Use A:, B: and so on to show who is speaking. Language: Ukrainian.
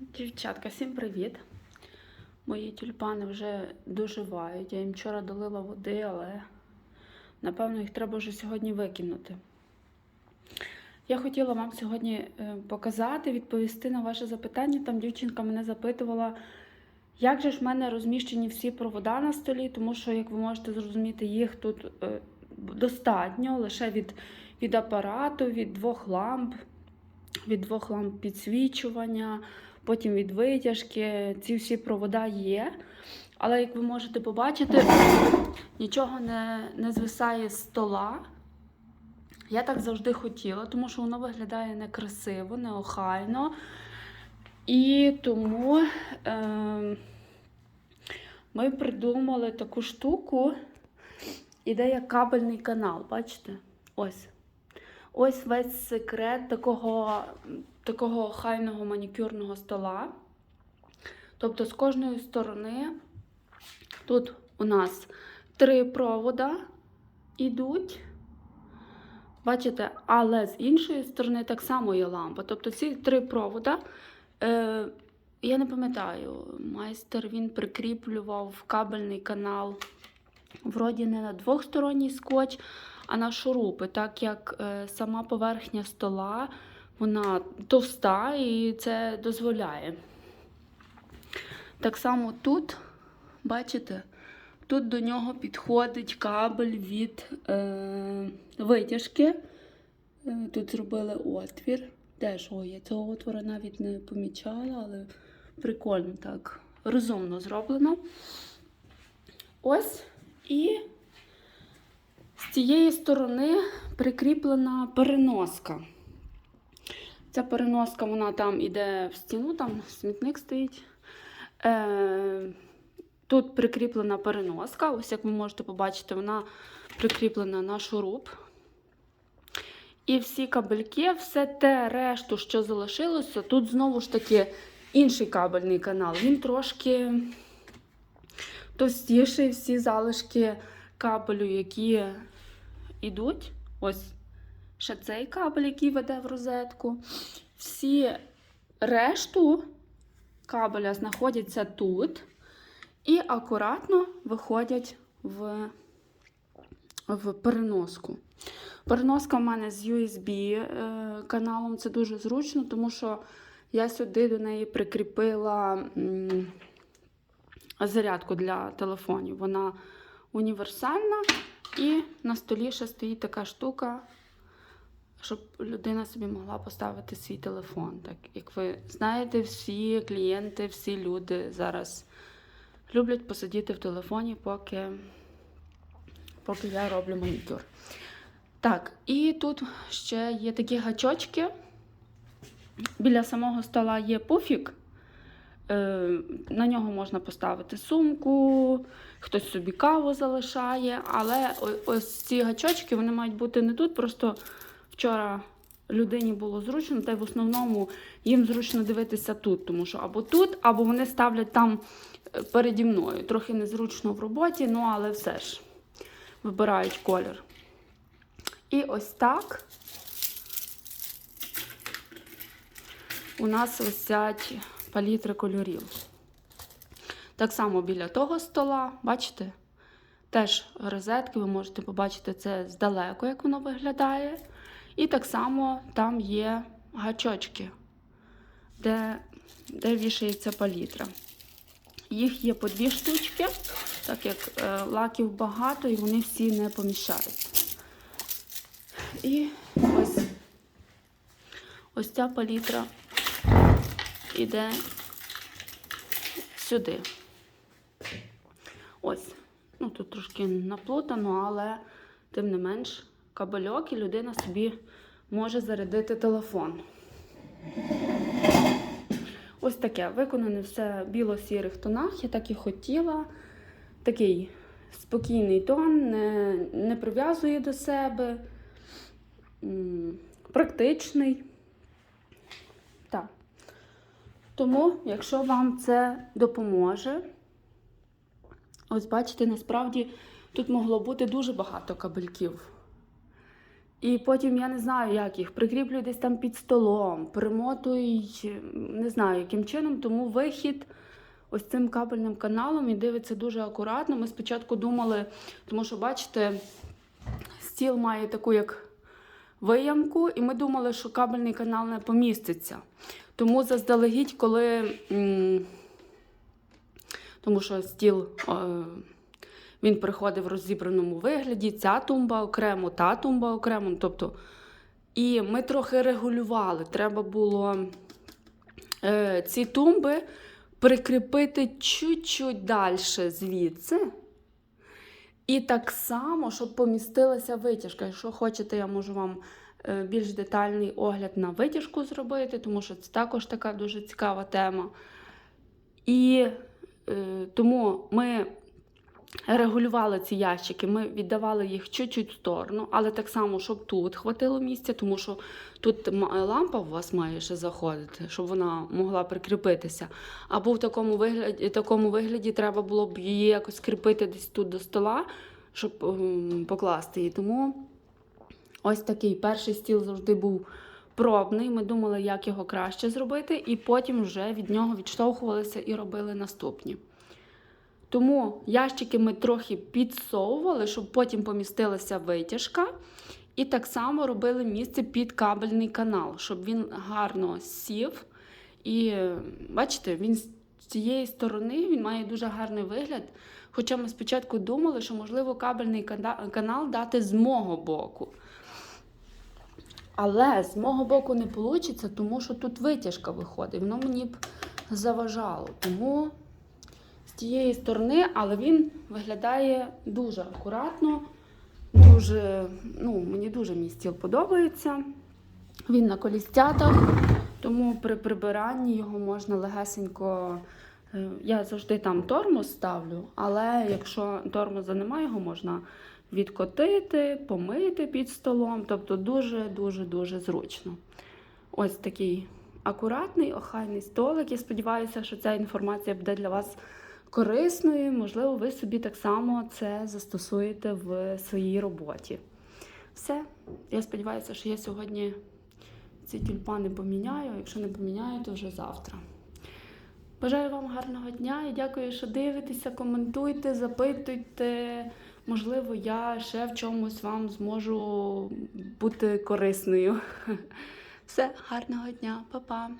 A: Дівчатка, всім привіт! Мої тюльпани вже доживають. Я їм вчора долила води, але напевно їх треба вже сьогодні викинути. Я хотіла вам сьогодні е, показати, відповісти на ваше запитання. Там дівчинка мене запитувала, як же ж в мене розміщені всі провода на столі, тому що, як ви можете зрозуміти, їх тут е, достатньо лише від, від апарату, від двох ламп, від двох ламп підсвічування потім від витяжки. Ці всі провода є. Але як ви можете побачити, нічого не, не звисає з стола. Я так завжди хотіла, тому що воно виглядає некрасиво, неохайно. І тому е, ми придумали таку штуку, іде як кабельний канал, бачите? Ось. Ось весь секрет такого, такого хайного манікюрного стола. Тобто з кожної сторони тут у нас три провода йдуть. Бачите, але з іншої сторони так само є лампа. Тобто ці три провода, е, я не пам'ятаю, майстер він прикріплював кабельний канал, вроді не на двохсторонній скотч, а на шурупи, так як е, сама поверхня стола вона товста і це дозволяє. Так само тут, бачите, тут до нього підходить кабель від е, витяжки. Е, Тут зробили отвір. Теж, ой, я цього отвору навіть не помічала, але прикольно так, розумно зроблено. Ось і з цієї сторони прикріплена переноска. Ця переноска, вона там іде в стіну, там смітник стоїть. Е, Тут прикріплена переноска. Ось як ви можете побачити, вона прикріплена на шуруп. І всі кабельки, все те решту, що залишилося, тут знову ж таки інший кабельний канал. Він трошки товстіший, всі залишки кабелю, які йдуть. Ось ще цей кабель, який веде в розетку. Всі решту кабеля знаходяться тут і акуратно виходять в, в переноску. Переноска в мене з USB е, каналом, це дуже зручно, тому що я сюди до неї прикріпила зарядку для телефонів. Вона універсальна, і на столі ще стоїть така штука, щоб людина собі могла поставити свій телефон. Так як ви знаєте, всі клієнти, всі люди зараз люблять посидіти в телефоні, поки, поки я роблю манікюр. Так, і тут ще є такі гачочки. Біля самого стола є пуфік. Е, На нього можна поставити сумку, хтось собі каву залишає, але ось ці гачочки вони мають бути не тут. Просто вчора людині було зручно, та й в основному їм зручно дивитися тут, тому що або тут, або вони ставлять там е, переді мною. Трохи незручно в роботі, ну але все ж вибирають колір. І ось так у нас висять палітри кольорів. Так само біля того стола, бачите? Теж розетки, ви можете побачити це здалеку, як воно виглядає. І так само там є гачочки, де, де вішається палітра. Їх є по дві штучки, так як е, лаків багато і вони всі не поміщаються. І ось, ось ця палітра іде сюди. Ось. Ну, тут трошки наплутано, але тим не менш кабельок і людина собі може зарядити телефон. Ось таке. Виконане все в біло-сірих тонах. Я так і хотіла. Такий спокійний тон, не, не прив'язує до себе. Практичний. Так. Тому, якщо вам це допоможе, ось бачите, насправді тут могло бути дуже багато кабельків. І потім я не знаю, як їх прикріплюю десь там під столом, примотую, не знаю, яким чином, тому вихід ось цим кабельним каналом і дивиться дуже акуратно. Ми спочатку думали, тому що, бачите, стіл має таку як виямку, і ми думали, що кабельний канал не поміститься. Тому заздалегідь, коли. м, Тому що стіл е, він приходив в розібраному вигляді, ця тумба окремо, та тумба окремо. Тобто, і ми трохи регулювали. Треба було е, ці тумби прикріпити чуть-чуть далі звідси. І так само, щоб помістилася витяжка. Якщо хочете, я можу вам е, більш детальний огляд на витяжку зробити, тому що це також така дуже цікава тема. І тому ми регулювали ці ящики, ми віддавали їх чуть-чуть в сторону, але так само, щоб тут хватило місця, тому що тут лампа у вас має ще заходити, щоб вона могла прикріпитися. Або в такому вигляді, такому вигляді треба було б її якось кріпити десь тут до стола, щоб ем, покласти її. Тому ось такий перший стіл завжди був пробний. Ми думали, як його краще зробити, і потім вже від нього відштовхувалися і робили наступні. Тому ящики ми трохи підсовували, щоб потім помістилася витяжка. І так само робили місце під кабельний канал, щоб він гарно сів. І бачите, він з цієї сторони він має дуже гарний вигляд. Хоча ми спочатку думали, що можливо кабельний канал дати з мого боку. Але з мого боку не вийде, тому що тут витяжка виходить. Воно мені б заважало. Тому з тієї сторони, але він виглядає дуже акуратно, дуже, ну, мені дуже мій стіл подобається. Він на колістятах, тому при прибиранні його можна легесенько. е, Я завжди там тормоз ставлю, але якщо тормоза немає, його можна відкотити, помити під столом. Тобто дуже-дуже дуже зручно. Ось такий акуратний, охайний столик. Я сподіваюся, що ця інформація буде для вас корисною. Можливо, ви собі так само це застосуєте в своїй роботі. Все. Я сподіваюся, що я сьогодні ці тюльпани поміняю. Якщо не поміняю, то вже завтра. Бажаю вам гарного дня і дякую, що дивитеся, коментуйте, запитуйте. Можливо, я ще в чомусь вам зможу бути корисною. Все, гарного дня, Па-па!